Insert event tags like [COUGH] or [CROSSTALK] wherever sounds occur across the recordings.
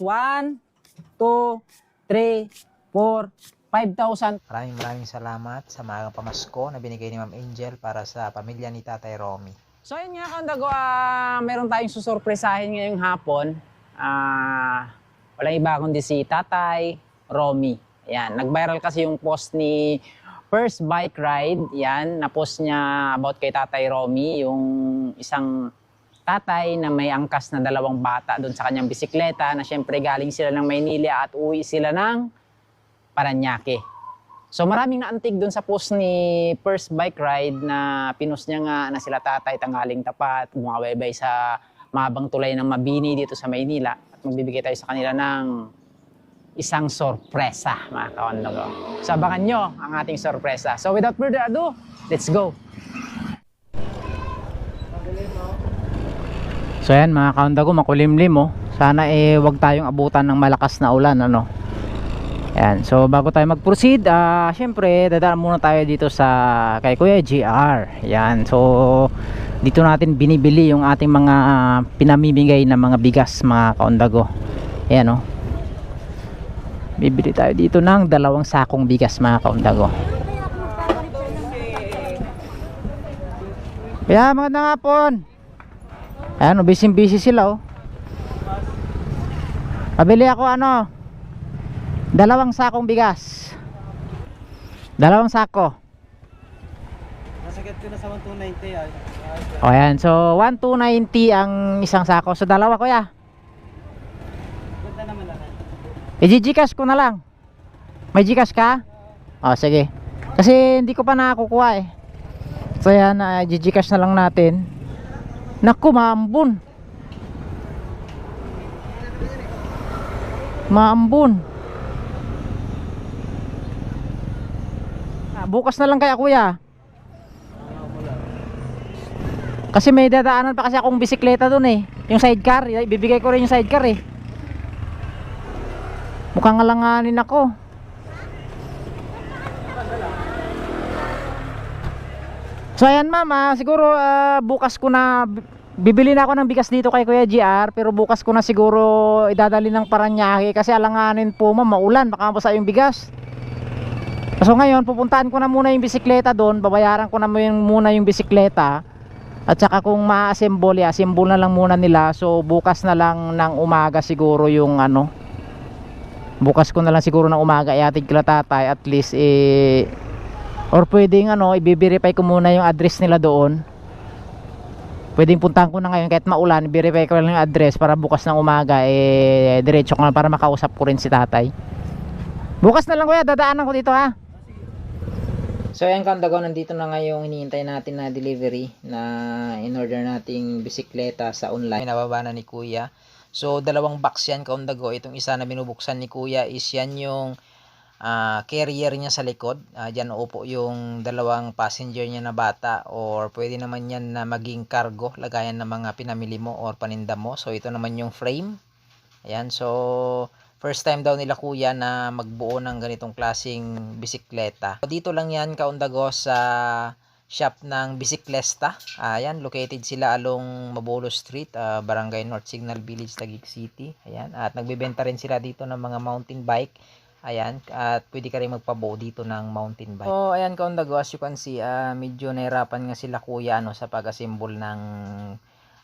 1, 2, 3, 4, 5,000. Maraming maraming salamat sa mga pamasko na binigay ni Ma'am Angel para sa pamilya ni Tatay Romy. So ayun nga Kandago, ah meron tayong susurpresahin ngayong hapon. Ah, walang iba kundi si Tatay Romy. Ayan, nag-viral kasi yung post ni First Bike Ride. Yan, na-post niya about kay Tatay Romy, yung isang tatay na may angkas na dalawang bata doon sa kanyang bisikleta na syempre galing sila ng Maynila at uwi sila ng Paranaque. So maraming naantig doon sa post ni First Bike Ride na pinost niya nga na sila tatay tanghaling tapat, bumabaybay sa mahabang tulay ng Mabini dito sa Maynila at magbibigay tayo sa kanila ng isang sorpresa mga kawandago. So abangan nyo ang ating sorpresa. So without further ado, let's go! So yan mga kawandago, makulimlim oh. Sana eh wag tayong abutan ng malakas na ulan ano. Yan. So bago tayo mag-proceed, ah syempre dadaan muna tayo dito sa kay Kuya GR. Yan. So dito natin binibili yung ating mga ah, pinamimigay na mga bigas mga kaondago. Ayan oh. Bibili tayo dito ng dalawang sakong bigas mga kaondago. Kaya mga hapon. Ayan, oh, busy busy sila oh. Pabili ako ano, Dalawang sakong bigas. Dalawang sako. Nasagat ko na sa 1,290 ay. O yan. So, 1,290 ang isang sako. So, dalawa kuya. Ganda naman lang. I-gcash ko na lang. May gcash ka? O, sige. Kasi hindi ko pa nakakukuha eh. So, yan. Uh, gcash na lang natin. Naku, maambun. Maambun. Ah, bukas na lang kaya kuya. Kasi may dadaanan pa kasi akong bisikleta doon eh. Yung sidecar, ibibigay ko rin yung sidecar eh. Mukhang alanganin ako. So ayan ma'am, ah, siguro ah, bukas ko na bibili na ako ng bigas dito kay Kuya GR pero bukas ko na siguro idadali ng Paranaque kasi alanganin po ma'am, maulan, baka mabasa yung bigas. So ngayon, pupuntahan ko na muna yung bisikleta doon, babayaran ko na yung- muna yung bisikleta. At saka kung ma-assemble, assemble na lang muna nila. So bukas na lang ng umaga siguro yung ano. Bukas ko na lang siguro ng umaga iatid kila tatay at least eh or pwedeng ano, i-verify ko muna yung address nila doon. Pwedeng puntahan ko na ngayon kahit maulan, i-verify ko lang yung address para bukas ng umaga eh diretso ko na para makausap ko rin si tatay. Bukas na lang kuya, dadaanan ko dito ha. So ayan kandago, nandito na ngayong hinihintay natin na delivery na in-order nating bisikleta sa online. Pinababa na ni Kuya. So, dalawang box yan kaundago. Itong isa na binubuksan ni Kuya is yan yung ah, carrier niya sa likod. Uh, diyan upo yung dalawang passenger niya na bata or pwede naman yan na maging cargo, lagayan ng mga pinamili mo or paninda mo. So, ito naman yung frame. Ayan, so first time daw nila kuya na magbuo ng ganitong klasing bisikleta. Dito lang yan kaundago sa shop ng Bisiklesta. Ayan, located sila along Mabolo Street, ah, Barangay North Signal Village, Taguig City. Ayan, at nagbebenta rin sila dito ng mga mountain bike. Ayan, at pwede ka rin magpabuo dito ng mountain bike. So, ayan kaundago, as you can see, ah, medyo nahirapan nga sila kuya ano, sa pag-assemble ng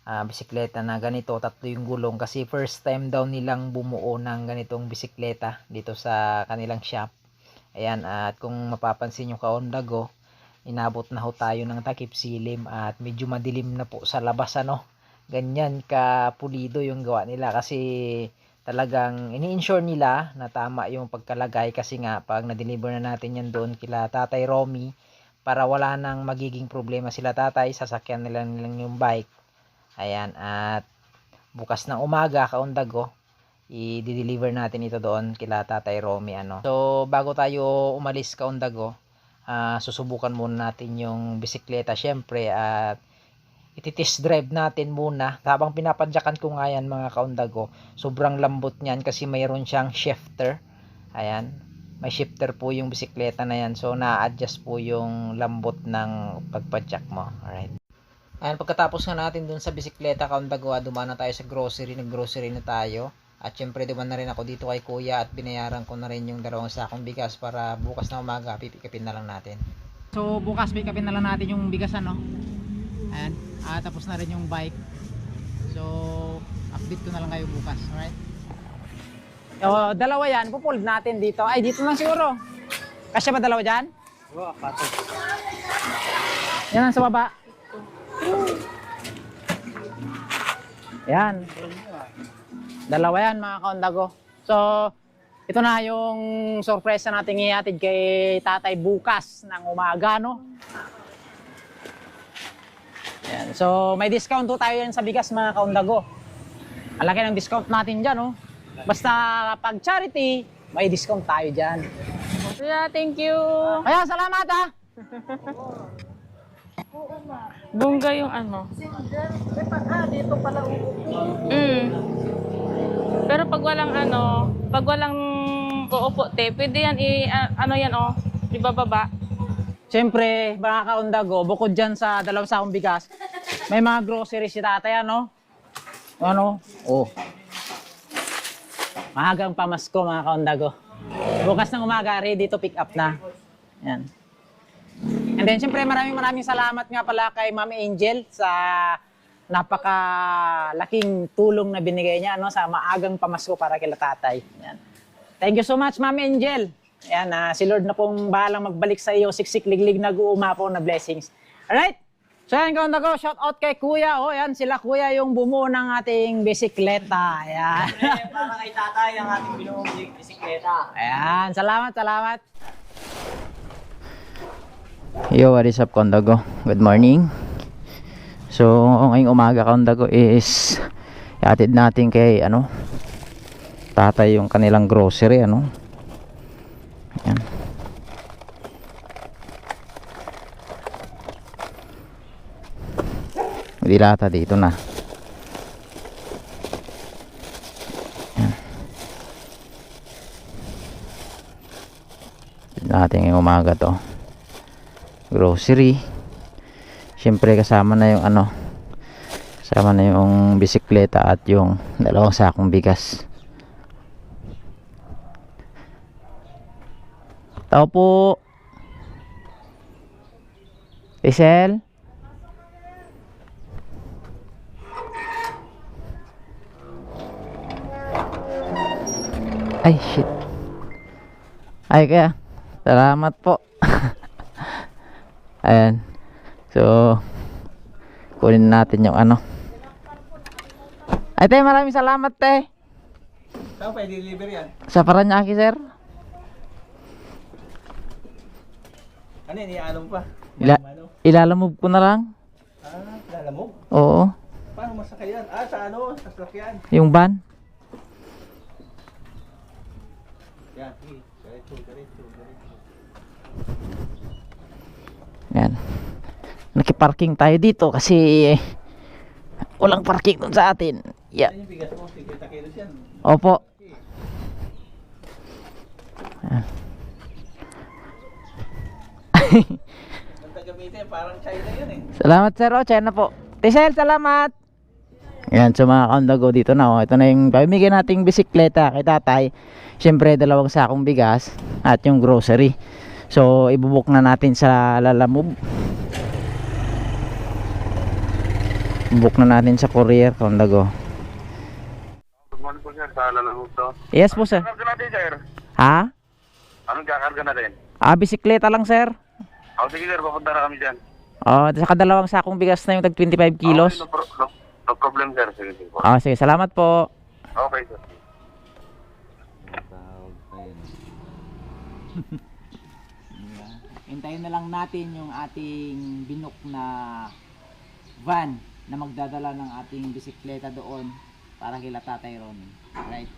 ah, bisikleta na ganito, tatlo yung gulong kasi first time daw nilang bumuo ng ganitong bisikleta dito sa kanilang shop. Ayan, at kung mapapansin nyo kaondago, inabot na ho tayo ng takip silim at medyo madilim na po sa labas ano. Ganyan ka pulido yung gawa nila kasi talagang ini-ensure nila na tama yung pagkalagay kasi nga pag na-deliver na natin yan doon kila Tatay Romy para wala nang magiging problema sila tatay, sasakyan nila nilang yung bike. Ayan, at bukas ng umaga, kaundago, i-deliver natin ito doon kila Tatay Romy. Ano. So, bago tayo umalis, kaundago, ah, susubukan muna natin yung bisikleta, syempre, at iti-test drive natin muna. Habang pinapadyakan ko nga yan, mga kaundago, sobrang lambot niyan kasi mayroon siyang shifter. Ayan, may shifter po yung bisikleta na yan. So, na-adjust po yung lambot ng pagpadyak mo. Alright. Ayan, pagkatapos nga natin dun sa bisikleta, kaundago, dumaan na tayo sa grocery. Nag-grocery na tayo. At syempre duman na rin ako dito kay kuya at binayaran ko na rin yung dalawang sakong bigas para bukas na umaga pipikapin na lang natin. So bukas pick upin na lang natin yung bigas ano. Ayan. Ah, tapos na rin yung bike. So update ko na lang kayo bukas, alright? O, dalawa yan, pupuld natin dito. Ay, dito lang siguro. Kasya ba dalawa dyan? Oo. Yan ang sa baba. Yan. Dalawa yan mga kaundago. So, ito na yung sorpresa natin ihatid kay tatay bukas ng umaga, no? Yan. So, may discount po tayo yan sa bigas mga kaundago. Ang laki ng discount natin dyan, no? Basta pag charity, may discount tayo dyan. Kuya, thank you. Kaya salamat ah! Bongga yung ano. Mm. Pero pag walang ano, pag walang uupo te, pwede yan i, a- ano yan oh, ibababa. Siyempre, mga kaundago, bukod dyan sa dalawang sakong bigas, may mga groceries si tatay, ano? Ano? Oh. Maagang pamasko, mga kaundago. Bukas ng umaga, ready to pick up na. Yan. And then, siyempre, maraming maraming salamat nga pala kay Ma'am Angel sa napakalaking tulong na binigay niya ano, sa maagang pamasko para kila tatay. Yan. Thank you so much, Ma'am Angel. Ayan, ah, si Lord na pong bahalang magbalik sa iyo, siksik liglig na guumapaw na blessings. Alright? So yan, kaunta ko, shout out kay Kuya. O yan, sila Kuya yung bumuo ng ating bisikleta. Ayan. Para kay tatay ang ating binuong bisikleta. Ayan, salamat, salamat. Yo, what is up, Kondago? Good morning. So, ngayong umaga, Kondago, is iatid natin kay, ano, tatay yung kanilang grocery, ano. Dilata dito na. natin ngayong umaga to. Grocery. Syempre kasama na yung ano kasama na yung bisikleta at yung [LAUGHS] dalawang sakong bigas. Tao po. Isel ay shit ay kaya Salamat po. [LAUGHS] Ayan. So, kunin natin yung ano. Ay, te, maraming salamat, te. Saan pa i-deliver yan? Sa Paranaque, sir. Ano yun, ianong pa? Ila Ano? ilalamove ko na lang. Ah, lalamog? Oo. Paano masakay yan? Ah, sa ano? Sa sasakyan. Yung van. Yan, sige. Diretso, diretso, diretso. Yan. Nakiparking tayo dito kasi eh, walang parking dun sa atin. Yeah. Yan yung bigas mo, 50 kilos yan. Opo. Parang China yun eh. Salamat sir, o China po. Tisel, salamat. Yan, so mga kaundago dito na oh. Ito na yung pamimigay nating bisikleta kay tatay. Siyempre, dalawang sakong bigas at yung grocery. So, ibubuk na natin sa Lalamove. Ibubuk na natin sa courier, kaundago. Good morning po sir, sa lalamog to. Yes po sir. Karga natin sir. Ha? Anong kakarga natin? Ah, bisikleta lang sir. O sige sir, papunta na kami dyan. Oh, saka dalawang sakong bigas na yung tag 25 kilos. Okay, no, pro- no, no problem sir. Sige, sige po. Ah, sige, salamat po. Okay sir. [LAUGHS] Hintayin na lang natin yung ating binok na van na magdadala ng ating bisikleta doon para kila Tatay Ron. Alright.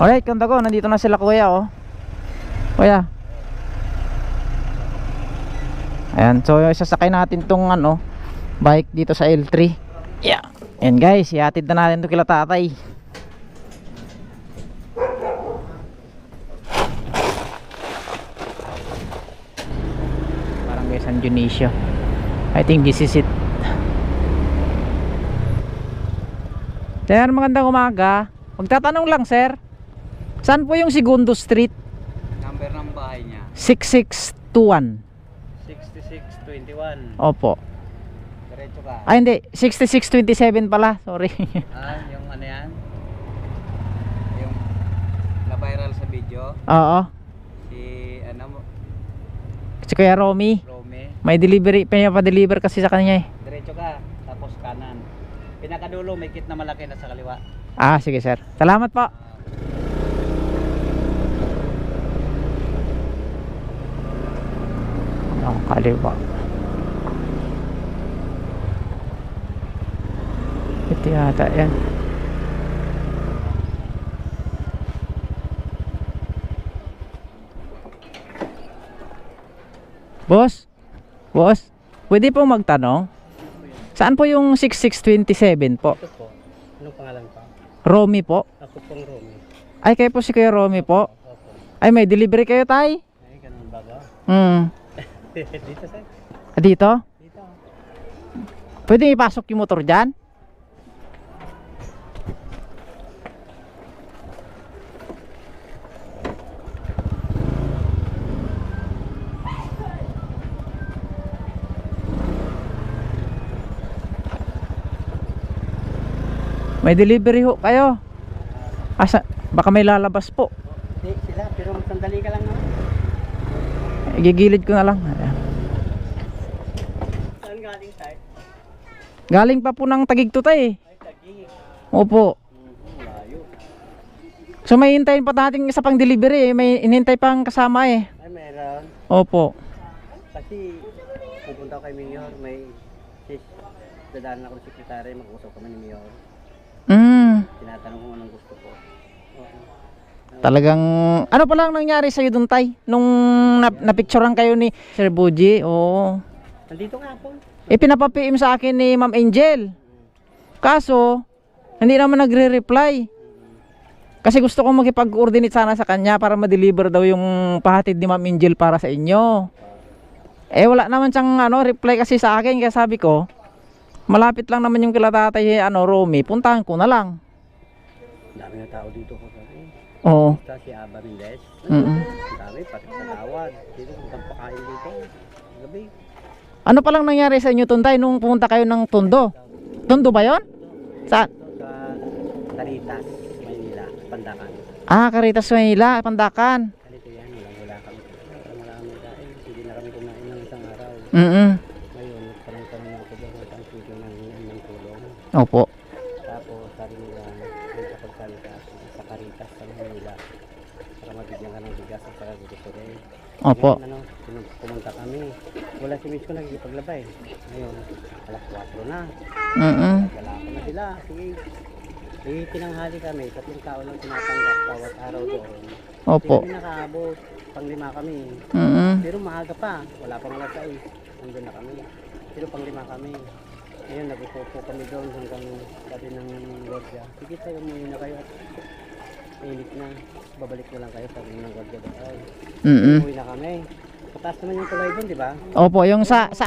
Alright, kanta ko, nandito na sila kuya oh. Kuya. Ayan, so isasakay natin tong ano, bike dito sa L3. Yeah. Ayan guys, ihatid na natin to kila tatay. Barangay San Dionisio. I think this is it. Sir, magandang umaga. Magtatanong lang, sir. Saan po yung Segundo Street? Number ng bahay niya. 6621. 6621. Opo. Diretso ka. Ay, hindi. 6627 pala. Sorry. [LAUGHS] Ah, yung ano yan? Yung na-viral sa video. Oo. Si ano mo, Si Kuya Romy. Rome. May delivery. Pinapa-deliver kasi sa kanya eh. Diretso ka. Tapos kanan. Pinakadulo, may kit na malaki na sa kaliwa. Ah, sige, sir. Salamat po. Ang kaliwa. Ito yata yan. Boss? Boss? Pwede po magtanong? Saan po yung 6627 po? Ito po. Anong pangalan pa? Romy po? Ako pong Rome. Ay, kayo po si Kuya Romy po? Opo. Ay, may delivery kayo, tay? Ay, ganun ba ba? Hmm. [LAUGHS] Dito sir. Dito? Dito. Pwede ipasok yung motor dyan? May delivery ho kayo. Asa, baka may lalabas po. Hindi sila, pero sandali ka lang naman. Igigilid ko na lang. Ayan. Saan galing tayo? Galing pa po ng Tagigtutay eh. Ay, tagi. Opo. Mhm, layo. So may hintayin pa natin isa pang delivery eh. May inintay pang kasama eh. Ay, meron. Opo. Kasi pupunta kay Mayor, may sis, dadaan ako ng sekretary, mag-usap kami ni Mayor. Mm. Tinatanong ko anong gusto ko. Talagang ano pa lang nangyari sa iyo doon tay nung nap napicturean kayo ni Sir Buji. Oo. Nandito nga ako. Eh pinapa-PM sa akin ni Ma'am Angel. Kaso hindi naman nagre-reply. Kasi gusto ko makipag-coordinate sana sa kanya para ma-deliver daw yung pahatid ni Ma'am Angel para sa inyo. Eh wala naman siyang ano reply kasi sa akin kaya sabi ko malapit lang naman yung kila tatay ano Romy, puntahan ko na lang. Ang dami na tao dito ko. Oo. Ito si Aba Mendez. Mm. Ang dami, pati sa tawad. Dito kung saan pakain dito. Gabi. Ano palang nangyari sa inyo Tunday nung pumunta kayo ng Tondo? Tondo ba 'yon? Saan? Sa Taritas, Maynila, Pandakan. Ah, Caritas Manila, Pandakan. Ganito yan, wala kami. Wala kami kain. Hindi na kami kumain ng isang araw. Mm. Ngayon, ang sito ng ng tulong. Opo. Tapos sabi nila, nagkapagsalita sa Caritas sa Manila para mabigyan ka ng bigas at saka gusto rin. Opo. Ngayon, ano, pumunta kami. Wala si Miss ko nagigipaglabay. Ngayon, alas 4 na. Mm. Wala ko na sila. Sige. Eh, tinanghali kami. Tatlong tao lang tinatanggap bawat araw doon. Opo. Hindi kami nakaabot. Panglima kami. Mm. Pero maaga pa. Wala pang alas 6. Nandun na kami. Pero panglima kami. Ngayon, nag-upo kami doon hanggang sabi ng gwardiya. Sige tayo, umuwi na kayo init na. Babalik na lang kayo sabi ng gwardiya doon. Ay, Mm. umuwi na kami. Pataas naman yung tulay doon, di ba? Opo, yung sa sa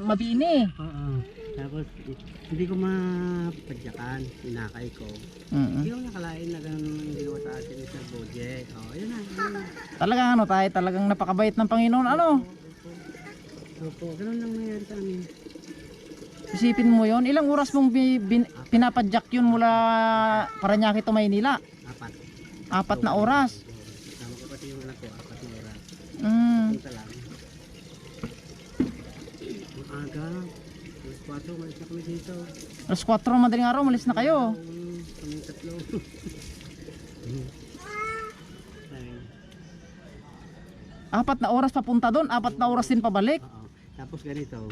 Mabini. Oo. Tapos, hindi ko mapadyakan. Inakay ko. Mm. Hindi ko nakalain na ganun ginawa sa atin ni Sir Boje. Oh, yun na. Yun na. Talagang ano tayo, talagang napakabait ng Panginoon. Ano? Opo, ganun lang nangyari sa amin. Isipin mo 'yon. Ilang oras mong bi, bin, pinapadyak yun mula Paranaque to Maynila? Apat. Apat na oras. Tama ko pati yung anak ko, apat na oras. Mm. Punta lang. Ang aga. Alas 4, malis na kami dito. Alas 4 madaling araw, malis na kayo. Um, kami tatlo. Apat na oras papunta doon, apat na oras din pabalik. Oo. Tapos ganito,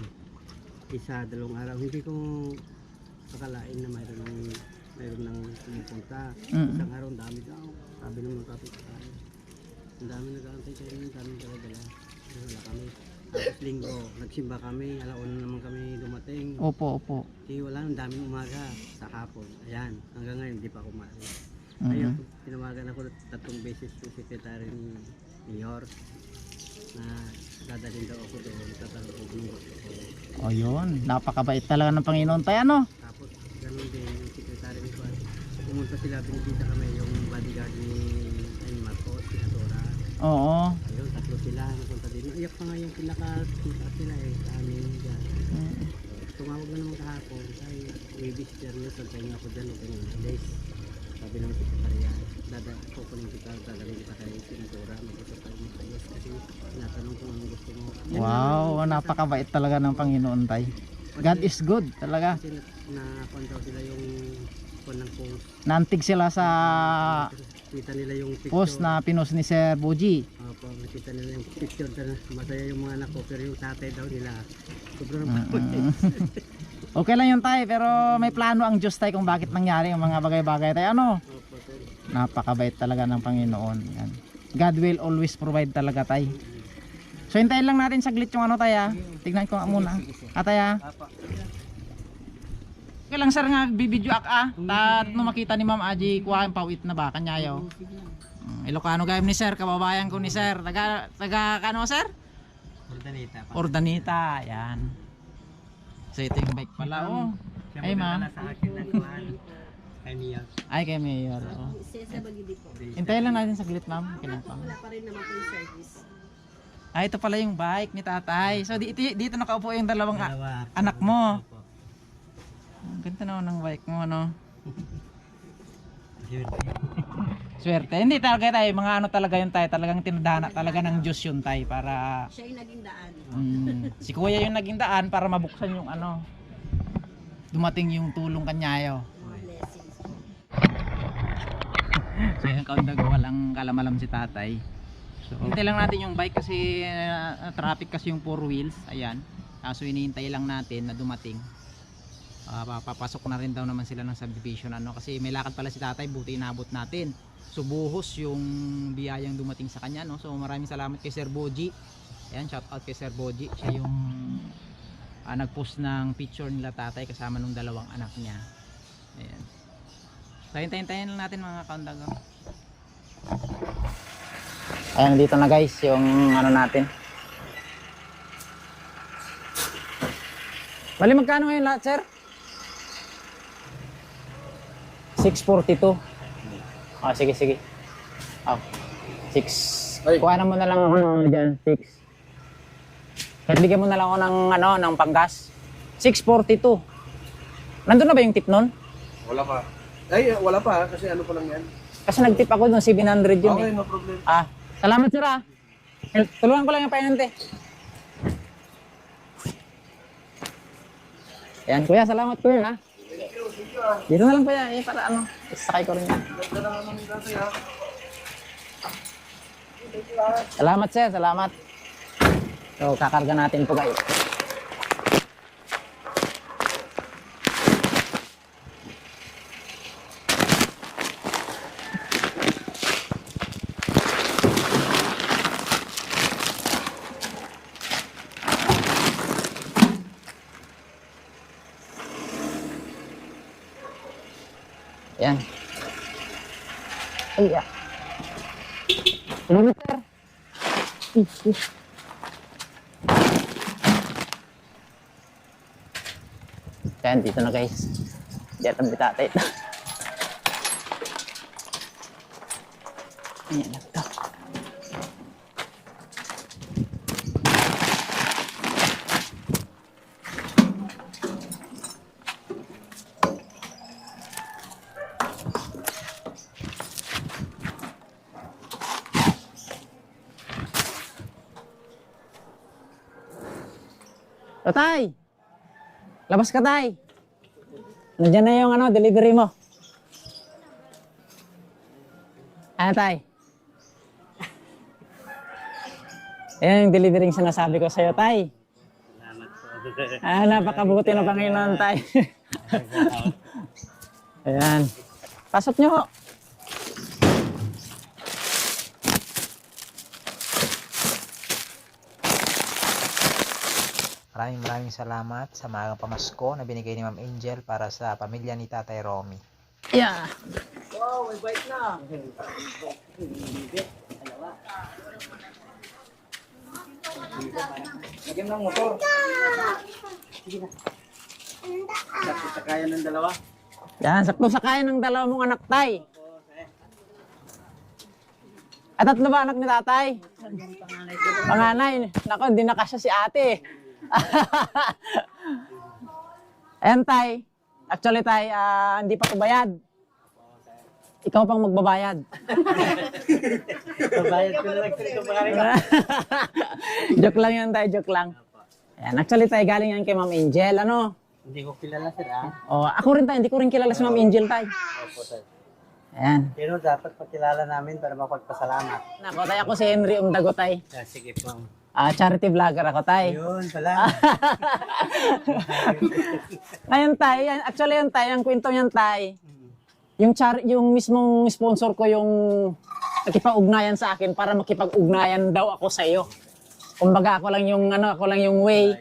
isa, dalawang araw, hindi ko akalain na mayroon ng mayroon nang pumupunta. Mm. Isang araw, dami daw. Sabi ng mga kapit Ang dami nag-aantay kayo, ang dami dala-dala. Pero Wala kami. Tapos linggo, nagsimba kami, alauna naman kami dumating. Opo, opo. Di wala, ang daming umaga sa hapon. Ayan, hanggang ngayon, hindi pa kumain. Mm. Ayun, tinawagan ako tatlong beses yung sekretary ni Mayor na dadalhin daw ako doon, tatanong ko gusto ko. O yun, napakabait talaga ng Panginoon tayo ano? Tapos ganun din yung sekretary ni Juan. Pumunta sila, binibita kami yung bodyguard ni ay, Marcos, si Atora. Oo. Ayun, tatlo sila, napunta din. Iyak pa nga yung pinaka-kita sila eh, sa amin dyan. Mm. Tumawag na naman kahapon, ay, may visitor nyo, santay nga ako dyan, guys. Sabi naman si Sekretariya, dada, kukunin kita, dadalhin kita kay Senatora, mag-usap tayo ng ayos kasi tinatanong kung anong gusto mo. Yan lang Wow, yung- napakabait talaga ng Panginoon tay. God is good talaga. Kasi na, na sila yung ng post. Nantig sila sa Kita nila yung picture. post na pinost ni Sir Boji. Opo, nakita nila yung picture na masaya yung mga anak ko pero yung tatay daw nila sobrang Mm. Okay lang yun tay, pero may plano ang Diyos tay kung bakit nangyari ang mga bagay-bagay tay. Ano? Sir. Napakabait talaga ng Panginoon. Yan. God will always provide talaga tay. So hintayin lang natin saglit yung ano tay ah. Tignan ko nga muna. Ah tay ah. Okay lang sir nga bibidyo ak ah. Tat no makita ni Ma'am Aji kuha ang pawit na ba kanyayo. Mm, Ilocano gayam ni sir, kababayan ko ni sir. Taga taga kano sir? Ordanita pa. Ordanita, yan. So ito yung bike pala oh. Ay, ma'am. Kay. Ay kay Mayor. Oh. Hintayin lang natin saglit ma'am. Kinapang. Wala pa rin naman po yung service. Ah, ito pala yung bike ni tatay. So dito, dito nakaupo yung dalawang Dalawa. anak mo. Opo. Ang ganda naman ng bike mo, ano? [LAUGHS] Swerte. Hindi talaga tayo, mga ano talaga yun tayo. Talagang tinadhana talaga ng Diyos yun tayo para Siya yung naging daan. mm, si kuya yung naging daan para mabuksan yung ano. Dumating yung tulong kanyayo. Mga blessings. [LAUGHS] So yung kaundag walang kalamalam si tatay. So, hintay lang natin yung bike kasi uh, traffic kasi yung four wheels. Ayan. Kaso hinihintay lang natin na dumating. Ah, papapasok na rin daw naman sila ng subdivision ano kasi may lakad pala si tatay buti inabot natin. So buhos yung biyayang dumating sa kanya no. So maraming salamat kay Sir Boji. Ayan, shout out kay Sir Boji. Siya yung ah, nag-post ng picture nila tatay kasama nung dalawang anak niya. Ayan. So hintayin-hintayin lang natin mga kaundag. oh. Ayan, dito na guys yung ano natin. Bali magkano ngayon lahat, sir? 642. Ah, sige, sige. Ah, 6. Kuha na mo na lang ako ng ano dyan, 6. Kahit bigyan mo na lang ako ng ano, ng panggas. 642. Nandun na ba yung tip nun? Wala pa. Ay, wala pa kasi ano pa lang yan. Kasi nag-tip ako dun, 700 yun Okay, eh. no problem. Ah, salamat sir ah. Eh, Tulungan ko lang yung painante. Yan, kuya, salamat kuya ha. Dito na lang kuya, eh, para ano, sakay ko rin yan. Salamat sir, salamat. So, kakarga natin po guys. Salamat sir. Ih, ih. Yan, dito na guys. Diyan ang bitate. Ayan lang O, tay! Labas ka, tay! Nandiyan na yung ano, delivery mo. Ano, tay? [LAUGHS] Ayan yung delivery yung sinasabi ko sa'yo, tay. [LAUGHS] Ah, napakabuti ng Panginoon, tay. [LAUGHS] Ayan. Pasok nyo. Maraming maraming salamat sa maagang pamasko na binigay ni Ma'am Angel para sa pamilya ni Tatay Romy. Yeah. Lagyan ng motor. Sige na. Sakit sa kaya ng dalawa. Yan, sakto sa kaya ng dalawa mong anak, tay. At tatlo ba anak ni tatay? Panganay. Nako, hindi na kasya si ate. [LAUGHS] Ayan, tay. Actually, tay, ah, hindi pa to bayad. Ikaw pang magbabayad. Babayad ko na lang sir. [LAUGHS] joke lang yan, tay. Joke lang. Ayan, actually, tay, galing yan kay Ma'am Angel. Ano? Hindi ko kilala sir ah. Oh, ako rin, tay. Hindi ko rin kilala si Ma'am Angel, tay. Opo sir. Ayan. Pero dapat pakilala namin para mapagpasalamat. Nako, tay. Ako si Henry Umdago, tay. Ah, sige po. Ah, charity vlogger ako, tay. [LAUGHS] Yun pala. Ngayon tay, yan, actually yan tay, ang kwento niyan tay. Yung char yung mismong sponsor ko yung nakipag-ugnayan sa akin para makipag-ugnayan daw ako sa iyo. Kumbaga ako lang yung ano, ako lang yung way.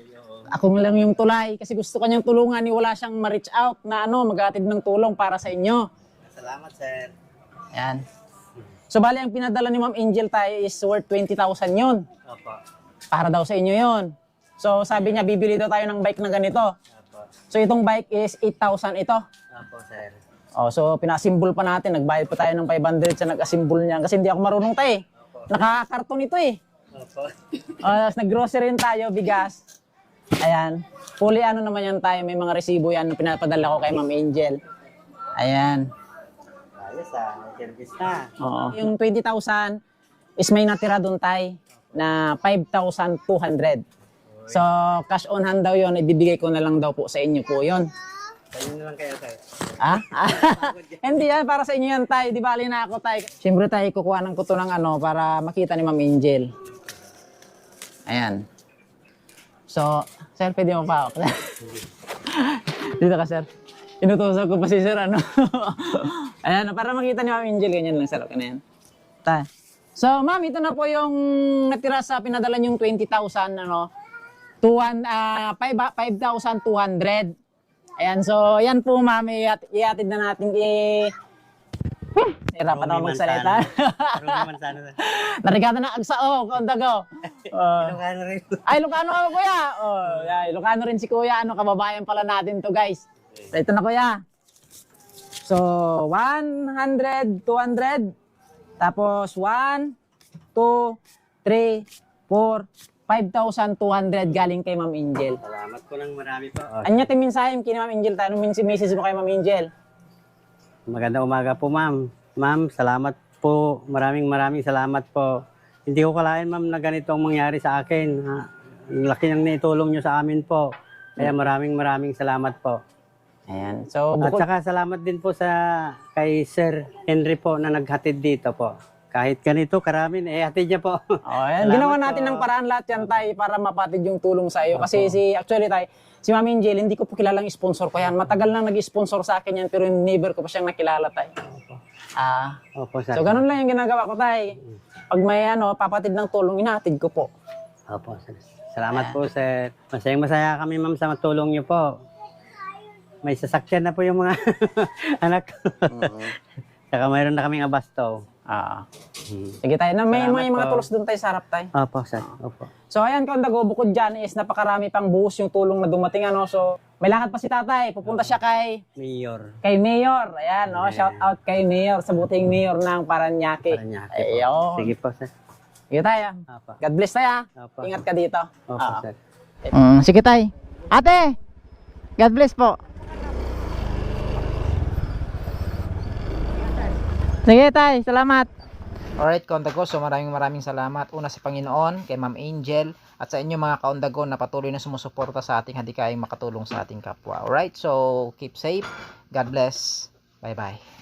Ako lang yung tulay kasi gusto kanyang tulungan ni wala siyang ma-reach out na ano, maghatid ng tulong para sa inyo. Salamat sir. Yan. So bali ang pinadala ni Ma'am Angel tayo is worth 20,000 yon. Opo. Para daw sa inyo yon. So sabi niya bibili daw tayo ng bike na ganito. So itong bike is 8,000 ito. Opo sir. Oh, so pinasimbol pa natin, nagbayad pa tayo ng 500 sa nag-asimbol niya kasi hindi ako marunong tayo eh. Nakakarton ito eh. Opo. Oh, tapos nag-grocery rin tayo, bigas. Ayan. Fully ano naman yan tayo, may mga resibo yan na pinapadala ko kay Ma'am Angel. Ayan. Ayos ah. May service na. Oo. Yung 20,000 is may natira doon tayo na 5,200. So, cash on hand daw yon ibibigay ko na lang daw po sa inyo po yon. Kayo na lang kayo sir. Ah? [LAUGHS] Hindi yan, para sa inyo yan, tay. Di bali na ako, tay. Siyempre, tay, kukuha ng kuto ng ano para makita ni Ma'am Angel. Ayan. So, sir, pwede mo pa ako. [LAUGHS] Dito ka, sir. Inutusan ko pa si sir, ano. [LAUGHS] Ayan, para makita ni Ma'am Angel, ganyan lang, sir. Okay na yan. Ta. So, ma'am, ito na po yung natira sa pinadala yung 20,000, ano, tuwan, ah 5 5,200. Ayan, so yan po iat- iatid na natin i... Huh, Hirapan ako magsalita. Naman sana. [LAUGHS] Narigata na agsa, oh, kondago. Uh, [LAUGHS] Ilocano rin. ay, Ilocano ka kuya. Oh, yeah, Ilocano rin si kuya. Ano, kababayan pala natin to guys. So, ito na kuya. So, 100, 200. Tapos, 1, 2, 3, 4, 5,200 galing kay Ma'am Angel. Salamat po ng marami po. Oh, Anya tin mensahim kini Ma'am Angel tayo nung message mo kay Ma'am Angel. Magandang umaga po, ma'am. Ma'am, salamat po. Maraming maraming salamat po. Hindi ko kalain, ma'am, na ganito ang mangyari sa akin. Ha? Ang laki ng naitulong nyo sa amin po. Kaya maraming maraming salamat po. Ayan. So At bukod saka salamat din po sa kay Sir Henry po na naghatid dito po. Kahit ganito, karami, eh, hatid niya po. [LAUGHS] Oh, ayan. Salamat Ginawa natin po. ng paraan lahat yan tay para mapatid yung tulong sa iyo kasi si actually tay si Ma'am Angel hindi ko po kilalang sponsor ko yan. Matagal nang nag-sponsor sa akin yan pero never ko pa siyang nakilala tay. Ah, Opo, sir. so ganun lang yung ginagawa ko tay. Pag may ano, papatid ng tulong, inahatid ko po. Opo, sir. Salamat po, sir. Masayang masaya kami, ma'am, sa tulong niyo po. May sasakyan na po yung mga [LAUGHS] anak ko. [LAUGHS] Saka mayroon na kaming abasto. Ah. Sige tayo. Na, may, Salamat may mga po. tulos doon tayo sa harap tayo. Opo, sir. Opo. So ayan Kondago, bukod dyan is napakarami pang buhos yung tulong na dumating ano. So may lakad pa si tatay, pupunta siya kay Mayor. kay Mayor. Ayan, no? shout out kay Mayor sa buting Mayor ng Paranaque. Paranaque po. Ayun. Sige po, sir. Sige tayo. Opo. God bless tayo. ah. Opo. Ingat ka dito. Opo, Oo. sir. Mm, sige tay. Ate, God bless po. Sige tay, salamat. Alright, Kaundago, so maraming maraming salamat. Una sa Panginoon, kay Ma'am Angel, at sa inyo mga Kaundago na patuloy na sumusuporta sa ating hadikayang makatulong sa ating kapwa. Alright, so keep safe. God bless. Bye-bye.